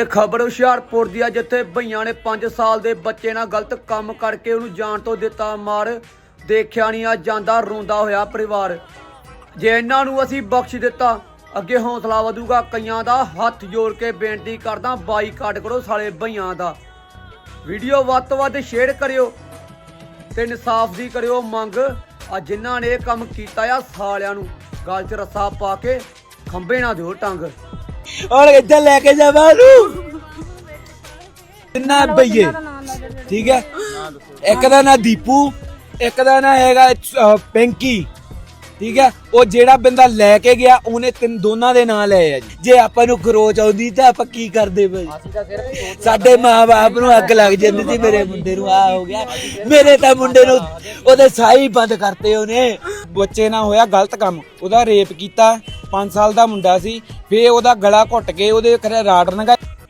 ਇਹ ਖਬਰ ਹੁਸ਼ਿਆਰਪੁਰ ਦੀ ਆ, ਜਿੱਥੇ ਭਈਆਂ ਨੇ 5 ਸਾਲ ਦੇ ਬੱਚੇ ਨਾਲ ਗਲਤ ਕੰਮ ਕਰਕੇ ਉਹਨੂੰ ਜਾਨ ਤੋਂ ਦਿੱਤਾ ਮਾਰ। ਦੇਖਿਆ ਨਹੀਂ ਆ, ਜਾਂਦਾ ਰੋਂਦਾ ਹੋਇਆ ਪਰਿਵਾਰ। ਜੇ ਇਹਨਾਂ ਨੂੰ ਅਸੀਂ ਬਖਸ਼ ਦਿੱਤਾ, ਅੱਗੇ ਹੌਸਲਾ ਵਧੂਗਾ ਕਈਆਂ ਦਾ। ਹੱਥ ਜੋੜ ਕੇ ਬੇਨਤੀ ਕਰਦਾ, ਬਾਈਕਾਟ ਕਰੋ ਸਾਲੇ ਭਈਆਂ ਦਾ। ਵੀਡੀਓ ਵੱਧ ਤੋਂ ਵੱਧ ਸ਼ੇਅਰ ਕਰਿਓ ਤੇ ਇਨਸਾਫ ਦੀ ਕਰਿਓ ਮੰਗ। ਆ, ਜਿਨ੍ਹਾਂ ਨੇ ਇਹ ਕੰਮ ਕੀਤਾ ਆ ਸਾਲਿਆਂ ਨੂੰ, ਗਲ 'ਚ ਰੱਸਾ ਪਾ ਕੇ ਖੰਬੇ ਨਾ ਦਿਓ ਟੰਗ। ਔਰ ਇੱਧਰ ਲੈ ਕੇ ਜਾਵਾਂ ਨੂੰ ਤਿੰਨਾਂ ਬਈਏ? ਠੀਕ ਹੈ? ਇੱਕ ਦਾ ਨਾਂ ਦੀਪੂ ਇੱਕ ਦਾ ਨਾਂ ਹੈਗਾ ਅਹ, ਪਿੰਕੀ। ਠੀਕ ਹੈ? ਉਹ ਜਿਹੜਾ ਬੰਦਾ ਲੈ ਕੇ ਗਿਆ ਉਹਨੇ ਤਿੰਨ ਦੋਨਾਂ ਦੇ ਨਾਂ ਲਏ ਆ ਜੀ। ਜੇ ਆਪਾਂ ਨੂੰ ਖਰੋਚ ਆਉਂਦੀ ਤਾਂ ਆਪਾਂ ਕੀ ਕਰਦੇ ਬਈ? ਸਾਡੇ ਮਾਂ-ਬਾਪ ਨੂੰ ਅੱਗ ਲੱਗ ਜਾਂਦੀ ਸੀ ਮੇਰੇ ਮੁੰਡੇ ਨੂੰ ਆ ਹੋ ਗਿਆ। ਮੇਰੇ ਤਾਂ ਮੁੰਡੇ ਨੂੰ ਉਹਦੇ ਸਾਈ ਬੰਦ ਕਰਤੇ ਉਹਨੇ। ਬੱਚੇ ਨਾਲ ਹੋਇਆ ਗਲਤ ਕੰਮ। ਉਹਦਾ ਰੇਪ ਕੀਤਾ। 5 ਸਾਲ ਦਾ ਮੁੰਡਾ ਸੀ। ਫੇ ਉਹਦਾ ਗਲਾ ਘੁੱਟ ਕੇ ਉਹਦੇ ਖਰੇ ਰਾੜ ਨਗਾ